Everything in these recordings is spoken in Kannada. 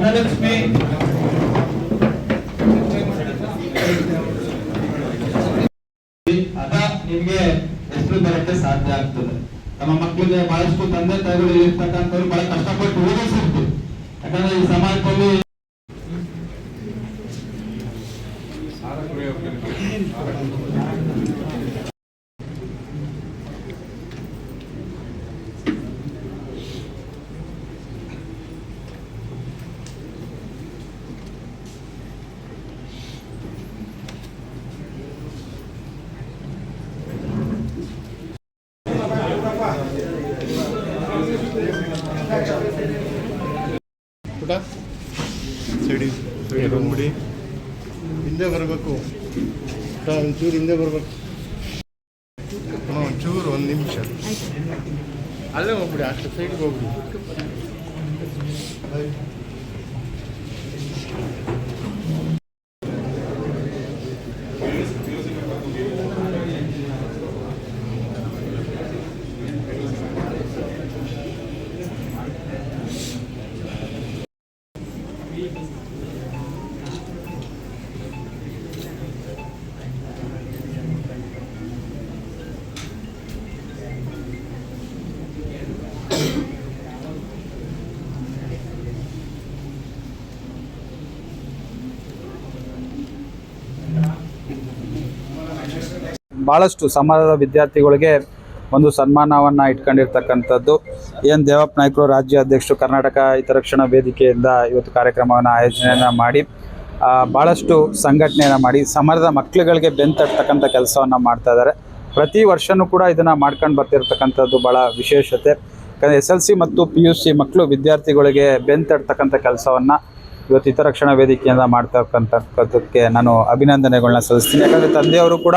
ಧನಲಕ್ಷ್ಮಿ. ಅದ ನಿಮ್ಗೆ ಹೆಸರು ಬರಕ್ಕೆ ಸಾಧ್ಯ ಆಗ್ತದೆ. ನಮ್ಮ ಮಕ್ಕಳಿಗೆ ಬಹಳಷ್ಟು ತಂದೆ ತಾಯಿಗಳು ಇರ್ತಕ್ಕಂಥವ್ರು ಬಹಳ ಕಷ್ಟಪಟ್ಟು ಓದಿಸಿರ್ತು ಯಾಕಂದ್ರೆ ಈ ಸಮಾಜದಲ್ಲಿ ಪುಟ ಸೈಡಿ ಸೈಡಿ ಬಂದ್ಬಿಡಿ. ಹಿಂದೆ ಬರಬೇಕು. ಪುಟ ಒಂಚೂರು ಹಿಂದೆ ಬರಬೇಕು. ಹಾಂ ಒಂಚೂರು ಒಂದು ನಿಮಿಷ. ಅಲ್ಲೇ ಹೋಗ್ಬಿಡಿ ಅಷ್ಟು ಸೈಡ್ಗೆ ಹೋಗ್ಬಿಡಿ. ಭಾಳಷ್ಟು ಸಮಾಜದ ವಿದ್ಯಾರ್ಥಿಗಳಿಗೆ ಒಂದು ಸನ್ಮಾನವನ್ನು ಇಟ್ಕೊಂಡಿರ್ತಕ್ಕಂಥದ್ದು. ಏನು ದೇವಪ್ಪ ನಾಯ್ಕರು ರಾಜ್ಯ ಅಧ್ಯಕ್ಷರು ಕರ್ನಾಟಕ ಹಿತರಕ್ಷಣಾ ವೇದಿಕೆಯಿಂದ ಇವತ್ತು ಕಾರ್ಯಕ್ರಮವನ್ನು ಆಯೋಜನೆಯನ್ನು ಮಾಡಿ ಭಾಳಷ್ಟು ಸಂಘಟನೆಯನ್ನು ಮಾಡಿ, ಸಮಾಜದ ಮಕ್ಕಳುಗಳಿಗೆ ಬೆಂತಟ್ಟತಕ್ಕಂಥ ಕೆಲಸವನ್ನು ಮಾಡ್ತಾ ಇದ್ದಾರೆ. ಪ್ರತಿ ವರ್ಷವೂ ಕೂಡ ಇದನ್ನು ಮಾಡ್ಕೊಂಡು ಬರ್ತಿರ್ತಕ್ಕಂಥದ್ದು ಭಾಳ ವಿಶೇಷತೆ. ಯಾಕಂದರೆ ಎಸ್ ಎಲ್ ಸಿ ಮತ್ತು ಪಿ ಯು ಸಿ ಮಕ್ಕಳು ವಿದ್ಯಾರ್ಥಿಗಳಿಗೆ ಬೆಂತಡ್ತಕ್ಕಂಥ ಕೆಲಸವನ್ನು ಇವತ್ತು ಹಿತರಕ್ಷಣಾ ವೇದಿಕೆಯಿಂದ ಮಾಡ್ತಕ್ಕಂಥದ್ದಕ್ಕೆ ನಾನು ಅಭಿನಂದನೆಗಳನ್ನ ಸಲ್ಲಿಸ್ತೀನಿ. ಯಾಕಂದರೆ ತಂದೆಯವರು ಕೂಡ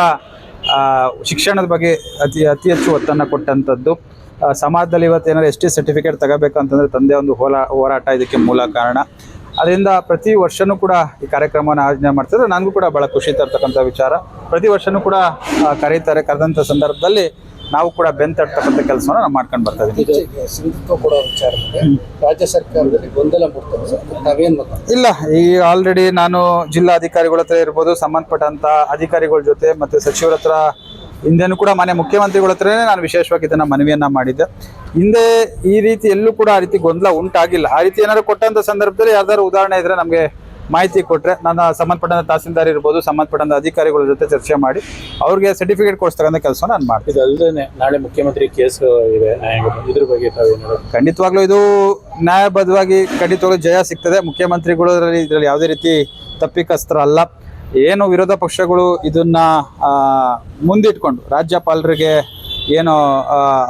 ಶಿಕ್ಷಣದ ಬಗ್ಗೆ ಅತಿ ಅತಿ ಹೆಚ್ಚು ಒತ್ತನ್ನು ಕೊಟ್ಟಂಥದ್ದು ಸಮಾಜದಲ್ಲಿ ಇವತ್ತು ಏನಾದ್ರು ಎಸ್ ಟಿ ಸರ್ಟಿಫಿಕೇಟ್ ತಗೋಬೇಕಂತಂದ್ರೆ ತಂದೆ ಒಂದು ಹೋಲಾ, ಹೋರಾಟ ಇದಕ್ಕೆ ಮೂಲ ಕಾರಣ. ಅದರಿಂದ ಪ್ರತಿ ವರ್ಷವೂ ಕೂಡ ಈ ಕಾರ್ಯಕ್ರಮವನ್ನು ಆಯೋಜನೆ ಮಾಡ್ತಿದ್ರೆ ನನಗೂ ಕೂಡ ಭಾಳ ಖುಷಿ ತರ್ತಕ್ಕಂಥ ವಿಚಾರ. ಪ್ರತಿ ವರ್ಷವೂ ಕೂಡ ಕರೀತಾರೆ. ಕರೆದಂಥ ಸಂದರ್ಭದಲ್ಲಿ ನಾವು ಕೂಡ ಬೆಂತಟ್ಟತಕ್ಕಂಥ ಕೆಲಸವನ್ನು ನಾವು ಮಾಡ್ಕೊಂಡು ಬರ್ತಾ ಇದ್ದೀವಿ ಸಿಂಧುತ್ವ ಕೊಡೋ ವಿಚಾರದಲ್ಲಿ ರಾಜ್ಯ ಸರ್ಕಾರದಲ್ಲಿ ಗೊಂದಲ ಸರ್. ಮತ ಇಲ್ಲ ಈ ಆಲ್ರೆಡಿ ನಾನು ಜಿಲ್ಲಾ ಅಧಿಕಾರಿಗಳ ಹತ್ರ ಇರ್ಬೋದು ಸಂಬಂಧಪಟ್ಟಂತ ಅಧಿಕಾರಿಗಳ ಜೊತೆ ಮತ್ತೆ ಸಚಿವರ ಹತ್ರ ಹಿಂದೆನೂ ಕೂಡ ಮನೆ ಮುಖ್ಯಮಂತ್ರಿಗಳ ಹತ್ರನೇ ನಾನು ವಿಶೇಷವಾಗಿ ಇದನ್ನು ಮನವಿಯನ್ನ ಮಾಡಿದ್ದೆ. ಹಿಂದೆ ಈ ರೀತಿ ಎಲ್ಲೂ ಕೂಡ ಆ ರೀತಿ ಗೊಂದಲ ಉಂಟಾಗಿಲ್ಲ. ಆ ರೀತಿ ಏನಾದ್ರು ಕೊಟ್ಟಂತ ಸಂದರ್ಭದಲ್ಲಿ ಯಾವ್ದಾದ್ರು ಉದಾಹರಣೆ ಇದ್ರೆ ನಮಗೆ ಮಾಹಿತಿ ಕೊಟ್ಟರೆ ನನ್ನ ಸಂಬಂಧಪಟ್ಟಂಥ ತಹಸೀಲ್ದಾರ್ ಇರ್ಬೋದು ಸಂಬಂಧಪಟ್ಟಂತ ಅಧಿಕಾರಿಗಳ ಜೊತೆ ಚರ್ಚೆ ಮಾಡಿ ಅವ್ರಿಗೆ ಸರ್ಟಿಫಿಕೇಟ್ ಕೊಡಿಸ್ತಕ್ಕಂಥ ಕೆಲಸ ನಾನು ಮಾಡ್ತೀನಿ. ಇದಲ್ಲದೆ ನಾಳೆ ಮುಖ್ಯಮಂತ್ರಿ ಕೇಸ್ ಇದೆ ಇದ್ರ ಬಗ್ಗೆ ತಾವೇನು ಖಂಡಿತವಾಗ್ಲೂ ಇದು ನ್ಯಾಯಬದ್ಧವಾಗಿ ಖಂಡಿತವಾಗ್ಲೂ ಜಯ ಸಿಗ್ತದೆ. ಮುಖ್ಯಮಂತ್ರಿಗಳು ಇದರಲ್ಲಿ ಯಾವುದೇ ರೀತಿ ತಪ್ಪಿಕಸ್ತ್ರ ಅಲ್ಲ ಏನು ವಿರೋಧ ಪಕ್ಷಗಳು ಇದನ್ನ ಮುಂದಿಟ್ಕೊಂಡು ರಾಜ್ಯಪಾಲರಿಗೆ ಏನು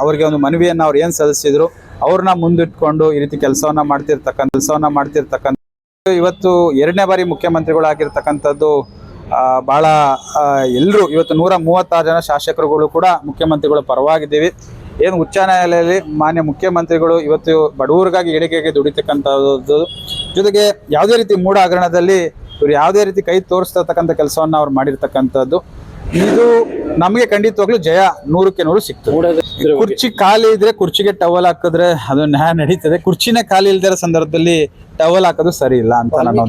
ಅವರಿಗೆ ಒಂದು ಮನವಿಯನ್ನು ಅವ್ರು ಏನು ಸಲ್ಲಿಸಿದ್ರು ಅವ್ರನ್ನ ಮುಂದಿಟ್ಕೊಂಡು ಈ ರೀತಿ ಕೆಲಸವನ್ನ ಮಾಡ್ತಿರ್ತಕ್ಕಂಥ ಕೆಲಸವನ್ನ ಮಾಡ್ತಿರ್ತಕ್ಕಂಥ ಇವತ್ತು ಎರಡನೇ ಬಾರಿ ಮುಖ್ಯಮಂತ್ರಿಗಳಾಗಿರ್ತಕ್ಕಂಥದ್ದು ಬಹಳ ಎಲ್ಲರೂ ಇವತ್ತು ನೂರ ಮೂವತ್ತಾರು ಜನ ಶಾಸಕರುಗಳು ಕೂಡ ಮುಖ್ಯಮಂತ್ರಿಗಳು ಪರವಾಗಿದ್ದೀವಿ. ಏನು ಉಚ್ಚ ನ್ಯಾಯಾಲಯದಲ್ಲಿ ಮಾನ್ಯ ಮುಖ್ಯಮಂತ್ರಿಗಳು ಇವತ್ತು ಬಡವರಿಗಾಗಿ ಏಳಿಗೆಗೆ ದುಡಿತಕ್ಕಂಥದ್ದು. ಜೊತೆಗೆ ಯಾವುದೇ ರೀತಿ ಮೂಢ ಹಗರಣದಲ್ಲಿ ಇವ್ರು ಯಾವುದೇ ರೀತಿ ಕೈ ತೋರಿಸ್ತಕ್ಕಂಥ ಕೆಲಸವನ್ನು ಅವ್ರು ಮಾಡಿರ್ತಕ್ಕಂಥದ್ದು. ಇದು ನಮಗೆ ಖಂಡಿತವಾಗ್ಲೂ ಜಯ ನೂರಕ್ಕೆ ನೂರು ಸಿಗ್ತದೆ ಕುರ್ಚಿ ಖಾಲಿ ಇದ್ರೆ ಕುರ್ಚಿಗೆ ಟವಲ್ ಹಾಕಿದ್ರೆ ಅದು ನ್ಯಾಯ ನಡೀತದೆ. ಕುರ್ಚಿನೇ ಖಾಲಿ ಇಲ್ದಿರೋ ಸಂದರ್ಭದಲ್ಲಿ ಟವಲ್ ಹಾಕೋದು ಸರಿ ಇಲ್ಲ ಅಂತ ನಾನು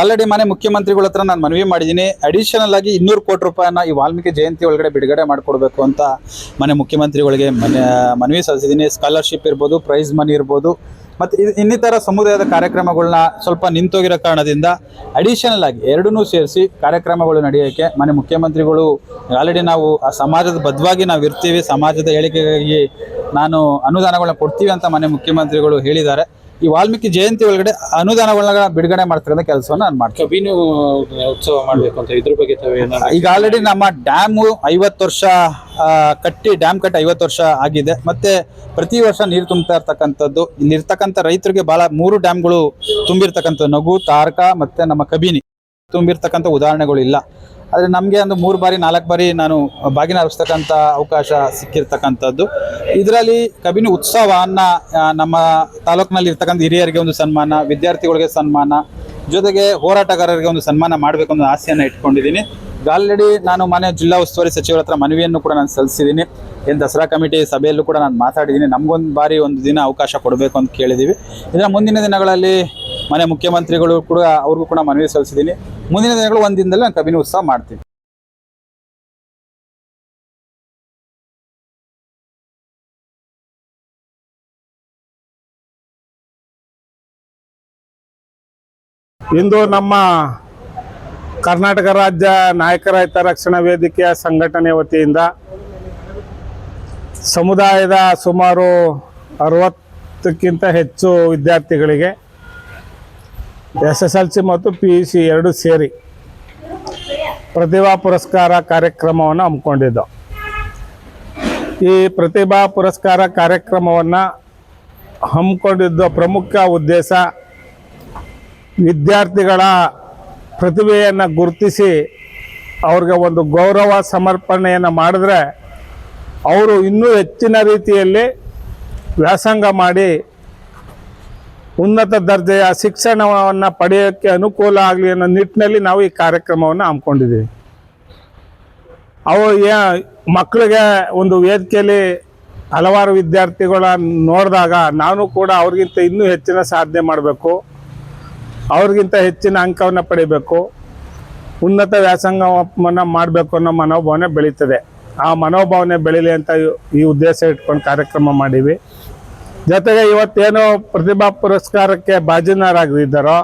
ಆಲ್ರೆಡಿ ಮನೆ ಮುಖ್ಯಮಂತ್ರಿಗಳ ಹತ್ರ ನಾನು ಮನವಿ ಮಾಡಿದ್ದೀನಿ ಅಡಿಷನಲ್ ಆಗಿ ಇನ್ನೂರು ಕೋಟಿ ರೂಪಾಯಿನ ಈ ವಾಲ್ಮೀಕಿ ಜಯಂತಿ ಒಳಗಡೆ ಬಿಡುಗಡೆ ಮಾಡಿಕೊಡ್ಬೇಕು ಅಂತ ಮನೆ ಮುಖ್ಯಮಂತ್ರಿಗಳಿಗೆ ಮನೆ ಮನವಿ ಸಲ್ಲಿಸಿದ್ದೀನಿ ಸ್ಕಾಲರ್ಶಿಪ್ ಇರ್ಬೋದು ಪ್ರೈಸ್ ಮನಿ ಇರ್ಬೋದು. ಮತ್ತು ಇನ್ನಿತರ ಸಮುದಾಯದ ಕಾರ್ಯಕ್ರಮಗಳನ್ನ ಸ್ವಲ್ಪ ನಿಂತೋಗಿರೋ ಕಾರಣದಿಂದ ಅಡಿಷನಲ್ ಆಗಿ ಎರಡನ್ನೂ ಸೇರಿಸಿ ಕಾರ್ಯಕ್ರಮಗಳು ನಡೆಯೋಕ್ಕೆ ಮನೆ ಮುಖ್ಯಮಂತ್ರಿಗಳು ಆಲ್ರೆಡಿ ನಾವು ಆ ಸಮಾಜದ ಬದ್ಧವಾಗಿ ನಾವು ಇರ್ತೀವಿ, ಸಮಾಜದ ಹೇಳಿಕೆಗಾಗಿ ನಾನು ಅನುದಾನಗಳನ್ನ ಕೊಡ್ತೀವಿ ಅಂತ ಮನೆ ಮುಖ್ಯಮಂತ್ರಿಗಳು ಹೇಳಿದ್ದಾರೆ. ಈ ವಾಲ್ಮೀಕಿ ಜಯಂತಿ ಒಳಗಡೆ ಅನುದಾನಗಳನ್ನ ಬಿಡುಗಡೆ ಮಾಡ್ತಕ್ಕಂಥ ಕೆಲಸವನ್ನು ನಾನು ಮಾಡ್ತೀನಿ. ಕಬಿನು ಉತ್ಸವ ಮಾಡಬೇಕು ಅಂತ ಇದ್ರ ಬಗ್ಗೆ ಈಗ ಆಲ್ರೆಡಿ ನಮ್ಮ ಡ್ಯಾಮು ಐವತ್ತು ವರ್ಷ ಕಟ್ಟಿ ಡ್ಯಾಮ್ ಕಟ್ಟಿ ಐವತ್ತು ವರ್ಷ ಆಗಿದೆ. ಮತ್ತೆ ಪ್ರತಿ ವರ್ಷ ನೀರು ತುಂಬ್ತಾ ಇರ್ತಕ್ಕಂಥದ್ದು ಇಲ್ಲಿ ಇರ್ತಕ್ಕಂಥ ರೈತರಿಗೆ ಬಹಳ ಮೂರು ಡ್ಯಾಮ್ಗಳು ತುಂಬಿರ್ತಕ್ಕಂಥ ನಗು ತಾರಕ ಮತ್ತೆ ನಮ್ಮ ಕಬಿನಿ. ತುಂಬಿರ್ತಕ್ಕಂಥ ಉದಾಹರಣೆಗಳು ಇಲ್ಲ. ಆದರೆ ನಮಗೆ ಒಂದು ಮೂರು ಬಾರಿ, ನಾಲ್ಕು ಬಾರಿ ನಾನು ಬಾಗಿನ ಹರಿಸ್ತಕ್ಕಂಥ ಅವಕಾಶ ಸಿಕ್ಕಿರ್ತಕ್ಕಂಥದ್ದು. ಇದರಲ್ಲಿ ಕಬಿನಿ ಉತ್ಸವ ಅನ್ನ ನಮ್ಮ ತಾಲೂಕಿನಲ್ಲಿ ಇರ್ತಕ್ಕಂಥ ಹಿರಿಯರಿಗೆ ಒಂದು ಸನ್ಮಾನ, ವಿದ್ಯಾರ್ಥಿಗಳಿಗೆ ಸನ್ಮಾನ, ಜೊತೆಗೆ ಹೋರಾಟಗಾರರಿಗೆ ಒಂದು ಸನ್ಮಾನ ಮಾಡಬೇಕು ಅನ್ನೋ ಆಸೆಯನ್ನು ಇಟ್ಕೊಂಡಿದ್ದೀನಿ. ಆಲ್ರೆಡಿ ನಾನು ಮಾನ್ಯ ಜಿಲ್ಲಾ ಉಸ್ತುವಾರಿ ಸಚಿವರ ಹತ್ರ ಮನವಿಯನ್ನು ಕೂಡ ನಾನು ಸಲ್ಲಿಸಿದ್ದೀನಿ. ಏನು ದಸರಾ ಕಮಿಟಿ ಸಭೆಯಲ್ಲೂ ಕೂಡ ನಾನು ಮಾತಾಡಿದ್ದೀನಿ. ನಮಗೊಂದು ಬಾರಿ ಒಂದು ದಿನ ಅವಕಾಶ ಕೊಡಬೇಕು ಅಂತ ಕೇಳಿದ್ದೀವಿ. ಇದರ ಮುಂದಿನ ದಿನಗಳಲ್ಲಿ ಮನೆ ಮುಖ್ಯಮಂತ್ರಿಗಳು ಕೂಡ ಅವ್ರಿಗೂ ಕೂಡ ಮನವಿ ಸಲ್ಲಿಸಿದ್ದೀನಿ. ಮುಂದಿನ ದಿನಗಳು ಒಂದು ದಿನದಲ್ಲಿ ನಾನು ಕಬಿನಿ ಉತ್ಸವ ಮಾಡ್ತೀನಿ. ಇಂದು ನಮ್ಮ ಕರ್ನಾಟಕ ರಾಜ್ಯ ನಾಯಕರ ರಕ್ಷಣಾ ವೇದಿಕೆಯ ಸಂಘಟನೆ ವತಿಯಿಂದ ಸಮುದಾಯದ ಸುಮಾರು ಅರವತ್ತಕ್ಕಿಂತ ಹೆಚ್ಚು ವಿದ್ಯಾರ್ಥಿಗಳಿಗೆ ಎಸ್ ಎಸ್ ಎಲ್ ಸಿ ಮತ್ತು ಪಿ ಯು ಸಿ ಎರಡು ಸೇರಿ ಪ್ರತಿಭಾ ಪುರಸ್ಕಾರ ಕಾರ್ಯಕ್ರಮವನ್ನು ಹಮ್ಮಿಕೊಂಡಿದ್ದೋ. ಈ ಪ್ರತಿಭಾ ಪುರಸ್ಕಾರ ಕಾರ್ಯಕ್ರಮವನ್ನು ಹಮ್ಮಿಕೊಂಡಿದ್ದ ಪ್ರಮುಖ ಉದ್ದೇಶ ವಿದ್ಯಾರ್ಥಿಗಳ ಪ್ರತಿಭೆಯನ್ನು ಗುರುತಿಸಿ ಅವ್ರಿಗೆ ಒಂದು ಗೌರವ ಸಮರ್ಪಣೆಯನ್ನು ಮಾಡಿದ್ರೆ, ಅವರು ಇನ್ನೂ ಹೆಚ್ಚಿನ ರೀತಿಯಲ್ಲಿ ವ್ಯಾಸಂಗ ಮಾಡಿ ಉನ್ನತ ದರ್ಜೆಯ ಶಿಕ್ಷಣವನ್ನು ಪಡೆಯೋಕ್ಕೆ ಅನುಕೂಲ ಆಗಲಿ ಅನ್ನೋ ನಿಟ್ಟಿನಲ್ಲಿ ನಾವು ಈ ಕಾರ್ಯಕ್ರಮವನ್ನು ಹಮ್ಮಿಕೊಂಡಿದ್ದೀವಿ. ಅವು ಏ ಮಕ್ಕಳಿಗೆ ಒಂದು ವೇದಿಕೆಯಲ್ಲಿ ಹಲವಾರು ವಿದ್ಯಾರ್ಥಿಗಳ ನೋಡಿದಾಗ ನಾನು ಕೂಡ ಅವ್ರಿಗಿಂತ ಇನ್ನೂ ಹೆಚ್ಚಿನ ಸಾಧನೆ ಮಾಡಬೇಕು. ಅವ್ರಿಗಿಂತ ಹೆಚ್ಚಿನ ಅಂಕವನ್ನು ಪಡಿಬೇಕು. ಉನ್ನತ ವ್ಯಾಸಂಗವನ್ನು ಮಾಡಬೇಕು ಅನ್ನೋ ಮನೋಭಾವನೆ ಬೆಳೀತದೆ. ಆ ಮನೋಭಾವನೆ ಬೆಳೀಲಿ ಅಂತ ಈ- ಉದ್ದೇಶ ಇಟ್ಕೊಂಡು ಕಾರ್ಯಕ್ರಮ ಮಾಡೀವಿ ಜೊತೆಗೆ ಇವತ್ತೇನು ಪ್ರತಿಭಾ ಪುರಸ್ಕಾರಕ್ಕೆ ಭಾಜನರಾಗಿದ್ದಾರೋ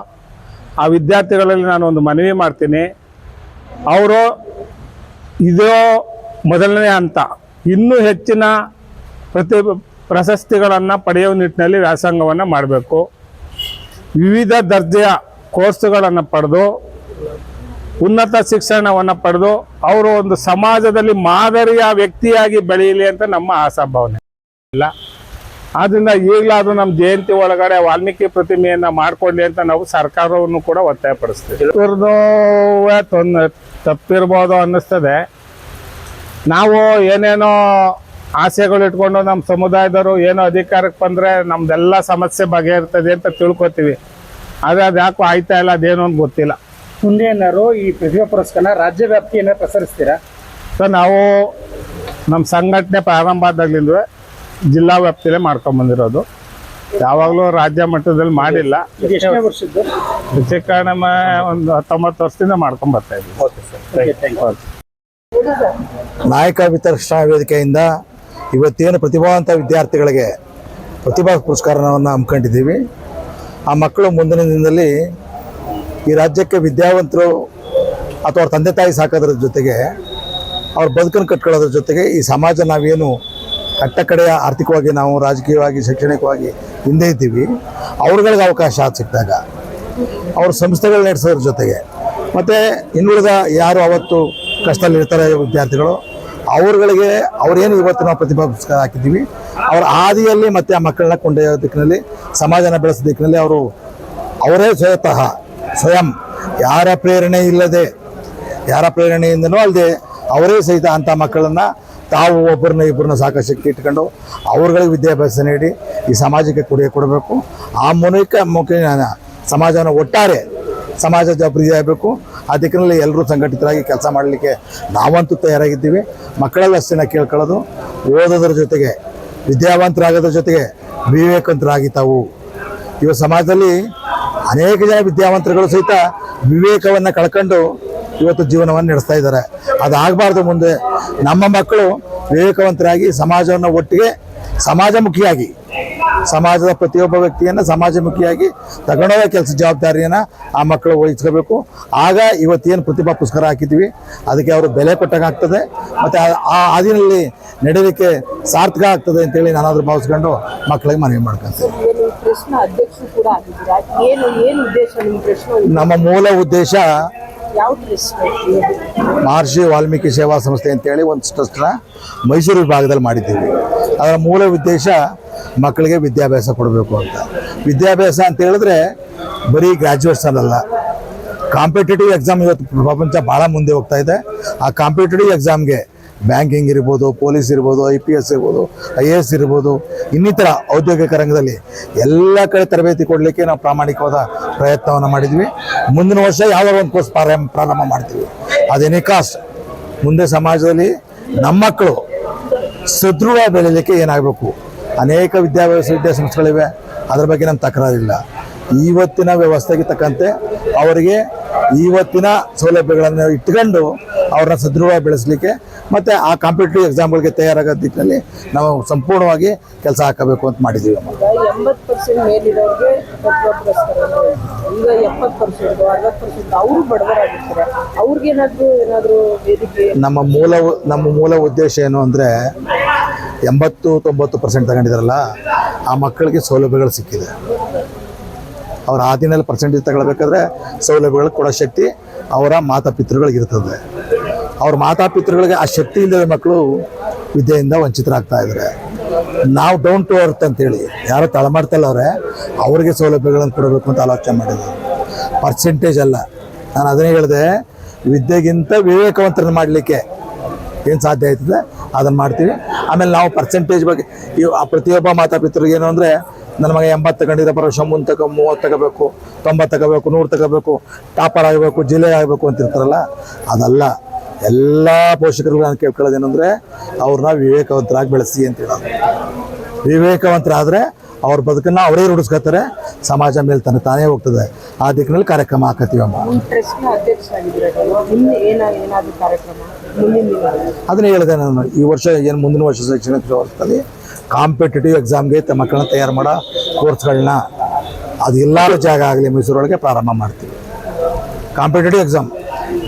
ಆ ವಿದ್ಯಾರ್ಥಿಗಳಲ್ಲಿ ನಾನು ಒಂದು ಮನವಿ ಮಾಡ್ತೀನಿ. ಅವರು ಇದು ಮೊದಲನೇ ಹಂತ. ಇನ್ನೂ ಹೆಚ್ಚಿನ ಪ್ರತಿ ಪ್ರಶಸ್ತಿಗಳನ್ನು ಪಡೆಯುವ ನಿಟ್ಟಿನಲ್ಲಿ ವ್ಯಾಸಂಗವನ್ನು ಮಾಡಬೇಕು. ವಿವಿಧ ದರ್ಜೆಯ ಕೋರ್ಸುಗಳನ್ನು ಪಡೆದು, ಉನ್ನತ ಶಿಕ್ಷಣವನ್ನು ಪಡೆದು, ಅವರು ಒಂದು ಸಮಾಜದಲ್ಲಿ ಮಾದರಿಯ ವ್ಯಕ್ತಿಯಾಗಿ ಬೆಳೆಯಲಿ ಅಂತ ನಮ್ಮ ಆಶಾಭಾವನೆ ಇಲ್ಲ ಆದ್ರಿಂದ ಈಗಲಾದ್ರೂ ನಮ್ಮ ಜಯಂತಿ ಒಳಗಡೆ ವಾಲ್ಮೀಕಿ ಪ್ರತಿಮೆಯನ್ನ ಮಾಡ್ಕೊಳ್ಳಿ ಅಂತ ನಾವು ಸರ್ಕಾರವನ್ನು ಕೂಡ ಒತ್ತಾಯಪಡಿಸ್ತೀವಿ. ಇವ್ರದ್ದು ತೊಂದರೆ ತಪ್ಪಿರ್ಬೋದು ಅನ್ನಿಸ್ತದೆ. ನಾವು ಏನೇನೋ ಆಸೆಗಳು ಇಟ್ಕೊಂಡು ನಮ್ಮ ಸಮುದಾಯದವರು ಏನೋ ಅಧಿಕಾರಕ್ಕೆ ಬಂದರೆ ನಮ್ದೆಲ್ಲ ಸಮಸ್ಯೆ ಬಗೆಹರ್ತದೆ ಅಂತ ತಿಳ್ಕೊತೀವಿ. ಆದರೆ ಅದು ಯಾಕೋ ಆಯ್ತಾ ಇಲ್ಲ ಅದೇನು ಅಂತ ಗೊತ್ತಿಲ್ಲ. ಮುಂದೆ ಏನಾರು ಈ ಪ್ರತಿಭಾ ಪುರಸ್ಕಾರ ರಾಜ್ಯ ವ್ಯಾಪ್ತಿಯನ್ನು ಪ್ರಸರಿಸ್ತೀರಾ? ಸೊ ನಾವು ನಮ್ಮ ಸಂಘಟನೆ ಪ್ರಾರಂಭ ಆದಾಗ್ಲಿಂದ ಜಿಲ್ಲಾ ವ್ಯಾಪ್ತಿಲೇ ಮಾಡ್ಕೊಂಬಂದಿರೋದು ಯಾವಾಗಲೂ ರಾಜ್ಯ ಮಟ್ಟದಲ್ಲಿ ಮಾಡಿಲ್ಲ. ಹೆಚ್ಚು ಒಂದು ಹತ್ತೊಂಬತ್ತು ವರ್ಷದಿಂದ ಮಾಡ್ಕೊಂಡ್ ಬರ್ತಾ ಇದ್ದೀವಿ. ಓಕೆ ಸರ್ ಥ್ಯಾಂಕ್ ಯು ನಾಯಕ ವಿತರಣಾ ವೇದಿಕೆಯಿಂದ ಇವತ್ತೇನು ಪ್ರತಿಭಾವಂತ ವಿದ್ಯಾರ್ಥಿಗಳಿಗೆ ಪ್ರತಿಭಾ ಪುರಸ್ಕಾರವನ್ನು ಹಮ್ಮಿಕೊಂಡಿದ್ದೀವಿ. ಆ ಮಕ್ಕಳು ಮುಂದಿನ ದಿನದಲ್ಲಿ ಈ ರಾಜ್ಯಕ್ಕೆ ವಿದ್ಯಾವಂತರು ಅಥವಾ ಅವ್ರ ತಂದೆ ತಾಯಿ ಸಾಕೋದ್ರ ಜೊತೆಗೆ ಅವ್ರ ಬದುಕನ್ನು ಕಟ್ಕೊಳ್ಳೋದ್ರ ಜೊತೆಗೆ ಈ ಸಮಾಜ ನಾವೇನು ಕಟ್ಟ ಕಡೆಯ ಆರ್ಥಿಕವಾಗಿ ನಾವು ರಾಜಕೀಯವಾಗಿ, ಶೈಕ್ಷಣಿಕವಾಗಿ ಹಿಂದೆ ಇದ್ದೀವಿ. ಅವ್ರುಗಳಿಗೆ ಅವಕಾಶ ಸಿಕ್ಕಿದಾಗ, ಅವ್ರ ಸಂಸ್ಥೆಗಳು ನಡೆಸೋದ್ರ ಜೊತೆಗೆ. ಮತ್ತು ಇನ್ನುಳಿದ ಯಾರು ಅವತ್ತು ಕಷ್ಟದಲ್ಲಿರ್ತಾರೆ ವಿದ್ಯಾರ್ಥಿಗಳು, ಅವ್ರುಗಳಿಗೆ ಅವ್ರೇನು ಇವತ್ತು ನಾವು ಪ್ರತಿಭಾ ಹಾಕಿದ್ದೀವಿ. ಅವ್ರ ಹಾದಿಯಲ್ಲಿ ಮತ್ತು ಆ ಮಕ್ಕಳನ್ನ ಕೊಂಡೊಯ್ಯೋ ದಿಕ್ಕಿನಲ್ಲಿ, ಸಮಾಜನ ಬೆಳೆಸೋ ದಿಕ್ಕಿನಲ್ಲಿ ಅವರು, ಅವರೇ ಸ್ವತಃ, ಸ್ವಯಂ. ಯಾರ ಪ್ರೇರಣೆ ಇಲ್ಲದೆ, ಯಾರ ಪ್ರೇರಣೆಯಿಂದನೂ ಅಲ್ಲದೆ, ಅವರೇ ಸಹಿತ ಅಂಥ ಮಕ್ಕಳನ್ನು ತಾವು ಒಬ್ಬರನ್ನ ಇಬ್ಬರನ್ನ ಸಾಕಷ್ಟು ಇಟ್ಕೊಂಡು ಅವ್ರುಗಳಿಗೆ ವಿದ್ಯಾಭ್ಯಾಸ ನೀಡಿ ಈ ಸಮಾಜಕ್ಕೆ ಕೊಡುಗೆ ಕೊಡಬೇಕು. ಆ ಮೂಲಕ ಮುಖ್ಯ ಸಮಾಜವನ್ನು ಒಟ್ಟಾರೆ ಸಮಾಜ ಜವಾಬ್ದಾರಿ ಆಗಬೇಕು. ಆ ದಿಕ್ಕಿನಲ್ಲಿ ಎಲ್ಲರೂ ಸಂಘಟಿತರಾಗಿ ಕೆಲಸ ಮಾಡಲಿಕ್ಕೆ ನಾವಂತೂ ತಯಾರಾಗಿದ್ದೀವಿ. ಮಕ್ಕಳಲ್ಲಿ ಅಷ್ಟೇನ ಕೇಳ್ಕೊಳ್ಳೋದು. ಓದೋದ್ರ ಜೊತೆಗೆ, ವಿದ್ಯಾವಂತರಾಗೋದ್ರ ಜೊತೆಗೆ ವಿವೇಕವಂತರಾಗಿ ತಾವು. ಇವ ಸಮಾಜದಲ್ಲಿ ಅನೇಕ ಜನ ವಿದ್ಯಾವಂತರುಗಳು ಸಹಿತ ವಿವೇಕವನ್ನು ಕಳ್ಕೊಂಡು ಇವತ್ತು ಜೀವನವನ್ನು ನಡೆಸ್ತಾ ಇದ್ದಾರೆ. ಅದಾಗಬಾರ್ದು ಮುಂದೆ ನಮ್ಮ ಮಕ್ಕಳು ವಿವೇಕವಂತರಾಗಿ ಸಮಾಜವನ್ನು ಒಟ್ಟಿಗೆ ಸಮಾಜಮುಖಿಯಾಗಿ ಸಮಾಜದ ಪ್ರತಿಯೊಬ್ಬ ವ್ಯಕ್ತಿಯನ್ನು ಸಮಾಜಮುಖಿಯಾಗಿ ತಗೊಂಡೋಗ ಕೆಲಸ ಜವಾಬ್ದಾರಿಯನ್ನು ಆ ಮಕ್ಕಳು ವಹಿಸ್ಕೋಬೇಕು. ಆಗ ಇವತ್ತೇನು ಪ್ರತಿಭಾ ಪುರಸ್ಕಾರ ಹಾಕಿದ್ವಿ ಅದಕ್ಕೆ ಅವರು ಬೆಲೆ ಕೊಟ್ಟಾಗ ಆಗ್ತದೆ ಮತ್ತು ಆ ಹಾದಿನಲ್ಲಿ ನಡೀಲಿಕ್ಕೆ ಸಾರ್ಥಕ ಆಗ್ತದೆ ಅಂತೇಳಿ ನಾನಾದರೂ ಭಾವಿಸ್ಕೊಂಡು ಮಕ್ಕಳಿಗೆ ಮನವಿ ಮಾಡ್ಕೊಂತೀನಿ ನಿಮ್ಮ ಮೂಲ ಉದ್ದೇಶ ಮಹರ್ಷಿ ವಾಲ್ಮೀಕಿ ಸೇವಾ ಸಂಸ್ಥೆ ಅಂತೇಳಿ ಒಂದು ಟ್ರಸ್ಟ್ನ ಮೈಸೂರು ವಿಭಾಗದಲ್ಲಿ ಮಾಡಿದ್ದೀವಿ. ಅದರ ಮೂಲ ಉದ್ದೇಶ ಮಕ್ಕಳಿಗೆ ವಿದ್ಯಾಭ್ಯಾಸ ಕೊಡಬೇಕು ಅಂತ. ವಿದ್ಯಾಭ್ಯಾಸ ಅಂತ ಹೇಳಿದ್ರೆ ಬರೀ ಗ್ರ್ಯಾಜುಯೇಟ್ಸನ್ ಅಲ್ಲ ಕಾಂಪಿಟೇಟಿವ್ ಎಕ್ಸಾಮ್ ಇವತ್ತು ಪ್ರಪಂಚ ಭಾಳ ಮುಂದೆ ಹೋಗ್ತಾ ಇದೆ. ಆ ಕಾಂಪಿಟೇಟಿವ್ ಎಕ್ಸಾಮ್ಗೆ ಬ್ಯಾಂಕಿಂಗ್ ಇರ್ಬೋದು ಪೊಲೀಸ್ ಇರ್ಬೋದು ಐ ಪಿ ಎಸ್ ಇರ್ಬೋದು ಐ ಎ ಎಸ್ ಇರ್ಬೋದು, ಇನ್ನಿತರ ಔದ್ಯೋಗಿಕ ರಂಗದಲ್ಲಿ ಎಲ್ಲ ಕಡೆ ತರಬೇತಿ ಕೊಡಲಿಕ್ಕೆ ನಾವು ಪ್ರಾಮಾಣಿಕವಾದ ಪ್ರಯತ್ನವನ್ನು ಮಾಡಿದ್ವಿ. ಮುಂದಿನ ವರ್ಷ ಯಾವಾಗ ಒಂದು ಕೋರ್ಸ್ ಪ್ರಾರಂಭ ಪ್ರಾರಂಭ ಮಾಡ್ತೀವಿ. ಅದೇನೇ ಕಾಸ್ಟ್ ಮುಂದೆ ಸಮಾಜದಲ್ಲಿ ನಮ್ಮ ಮಕ್ಕಳು ಸದೃಢ ಬೆಳೀಲಿಕ್ಕೆ ಏನಾಗಬೇಕು? ಅನೇಕ ವಿದ್ಯಾಭ್ಯಾಸ ವಿದ್ಯಾಸಂಸ್ಥೆಗಳಿವೆ. ಅದರ ಬಗ್ಗೆ ನಮ್ಮ ತಕರಾರಿಲ್ಲ. ಇವತ್ತಿನ ವ್ಯವಸ್ಥೆಗೆ ತಕ್ಕಂತೆ ಅವರಿಗೆ ಇವತ್ತಿನ ಸೌಲಭ್ಯಗಳನ್ನು ಇಟ್ಕೊಂಡು ಅವ್ರನ್ನ ಸದೃಢ ಬೆಳೆಸಲಿಕ್ಕೆ ಮತ್ತು ಆ ಕಾಂಪಿಟೇಟಿವ್ ಎಕ್ಸಾಮ್ಗಳಿಗೆ ತಯಾರಾಗೋ ದಿಕ್ಕಿನಲ್ಲಿ ನಾವು ಸಂಪೂರ್ಣವಾಗಿ ಕೆಲಸ ಹಾಕಬೇಕು ಅಂತ ಮಾಡಿದ್ದೀವಿ. ನಮ್ಮ ಮೂಲ ನಮ್ಮ ಮೂಲ ಉದ್ದೇಶ ಏನು ಅಂದರೆ ಎಂಬತ್ತು ತೊಂಬತ್ತು ಪರ್ಸೆಂಟ್ ತಗೊಂಡಿದಾರಲ್ಲ ಆ ಮಕ್ಕಳಿಗೆ ಸೌಲಭ್ಯಗಳು ಸಿಕ್ಕಿದೆ. ಅವ್ರ ಹಾದಿನಲ್ಲಿ ಪರ್ಸೆಂಟೇಜ್ ತಗೊಳ್ಬೇಕಾದ್ರೆ ಸೌಲಭ್ಯಗಳು ಕೊಡೋ ಶಕ್ತಿ ಅವರ ಮಾತಾಪಿತೃಗಳಿಗಿರ್ತದೆ ಅವ್ರ ಮಾತಾಪಿತೃಗಳಿಗೆ ಆ ಶಕ್ತಿ ಇಲ್ಲದ ಮಕ್ಕಳು ವಿದ್ಯೆಯಿಂದ ವಂಚಿತರಾಗ್ತಾ ಇದ್ದಾರೆ ನಾವು ಡೌನ್ ಟು ಅರ್ತ್ ಅಂತೇಳಿ, ಯಾರೋ ತಳಮಾಡ್ತಲ್ಲ ಅವರೇ, ಅವ್ರಿಗೆ ಸೌಲಭ್ಯಗಳನ್ನು ಕೊಡಬೇಕು ಅಂತ ಆಲೋಚನೆ ಮಾಡಿದ್ರು. ಪರ್ಸೆಂಟೇಜ್ ಅಲ್ಲ. ನಾನು ಅದನ್ನೇ ಹೇಳಿದೆ, ವಿದ್ಯೆಗಿಂತ ವಿವೇಕವಂತರನ್ನು ಮಾಡಲಿಕ್ಕೆ ಏನು ಸಾಧ್ಯ ಆಯ್ತದೆ? ಅದನ್ನು ಮಾಡ್ತೀವಿ. ಆಮೇಲೆ ನಾವು ಪರ್ಸೆಂಟೇಜ್ ಬಗ್ಗೆ ಪ್ರತಿಯೊಬ್ಬ ಮಾತಾಪಿತ್ರಿಗೆ ಏನು ಅಂದರೆ ನನ್ನ ಮಗ ಎಂಬತ್ತು ತಗೊಂಡಿದ್ದ ಪರವಶ ಮುಂದೆ ತಗೋ ಮೂವತ್ತು ತಗೋಬೇಕು ತೊಂಬತ್ತು ತಗೋಬೇಕು ನೂರು ತಗೋಬೇಕು ಟಾಪರ್ ಆಗಬೇಕು ಜಿಲ್ಲೆ ಆಗಬೇಕು ಅಂತ ಇರ್ತಾರಲ್ಲ ಅದಲ್ಲ. ಎಲ್ಲ ಪೋಷಕರಿಗೂ ನಾನು ಕೇಳ್ಕೊಳ್ಳೋದೇನೆಂದರೆ ಅವ್ರನ್ನ ವಿವೇಕವಂತರಾಗಿ ಬೆಳೆಸಿ ಅಂತ ಹೇಳೋದು. ವಿವೇಕವಂತರಾದರೆ ಅವ್ರ ಬದುಕನ್ನು ಅವರೇ ರೂಢಿಸ್ಕೊತಾರೆ ಸಮಾಜ ಮೇಲೆ ತನ್ನ ತಾನೇ ಹೋಗ್ತದೆ. ಆ ದಿಕ್ಕಿನಲ್ಲಿ ಕಾರ್ಯಕ್ರಮ ಹಾಕತ್ತೀವಮ್ಮ ಅದನ್ನೇ ಹೇಳಿದೆ ನಾನು. ಈ ವರ್ಷ ಏನು ಮುಂದಿನ ವರ್ಷ ಶೈಕ್ಷಣಿಕ ವರ್ಷದಲ್ಲಿ ಕಾಂಪಿಟೇಟಿವ್ ಎಕ್ಸಾಮ್ಗೆ ಮಕ್ಕಳನ್ನ ತಯಾರು ಮಾಡೋ ಕೋರ್ಸ್ಗಳನ್ನ ಅದು ಎಲ್ಲರೂ ಜಾಗ ಆಗಲಿ ಮೈಸೂರೊಳಗೆ ಪ್ರಾರಂಭ ಮಾಡ್ತೀವಿ. ಕಾಂಪಿಟೇಟಿವ್ ಎಕ್ಸಾಮ್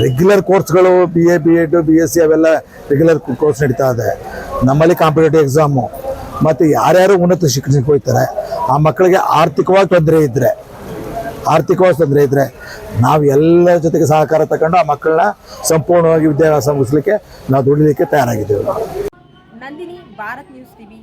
ರೆಗ್ಯುಲರ್ ಕೋರ್ಸ್ಗಳು B A B Ed B S C ಅವೆಲ್ಲ ರೆಗ್ಯುಲರ್ ಕೋರ್ಸ್ ನಡೀತಾ ಇದೆ. ನಮ್ಮಲ್ಲಿ ಕಾಂಪಿಟೇಟಿವ್ ಎಕ್ಸಾಮು, ಮತ್ತು ಯಾರ್ಯಾರು ಉನ್ನತ ಶಿಕ್ಷಣಕ್ಕೆ ಹೋಗ್ತಾರೆ, ಆ ಮಕ್ಕಳಿಗೆ ಆರ್ಥಿಕವಾಗಿ ತೊಂದರೆ ಇದ್ದರೆ ಆರ್ಥಿಕವಾಗಿ ತೊಂದರೆ ಇದ್ದರೆ ನಾವು ಎಲ್ಲರ ಜೊತೆಗೆ ಸಹಕಾರ ತಗೊಂಡು ಆ ಮಕ್ಕಳನ್ನ ಸಂಪೂರ್ಣವಾಗಿ ವಿದ್ಯಾಭ್ಯಾಸ ಮುಗಿಸ್ಲಿಕ್ಕೆ ನಾವು ದುಡಿಲಿಕ್ಕೆ ತಯಾರಾಗಿದ್ದೇವೆ. Nandini, Bharat news TV.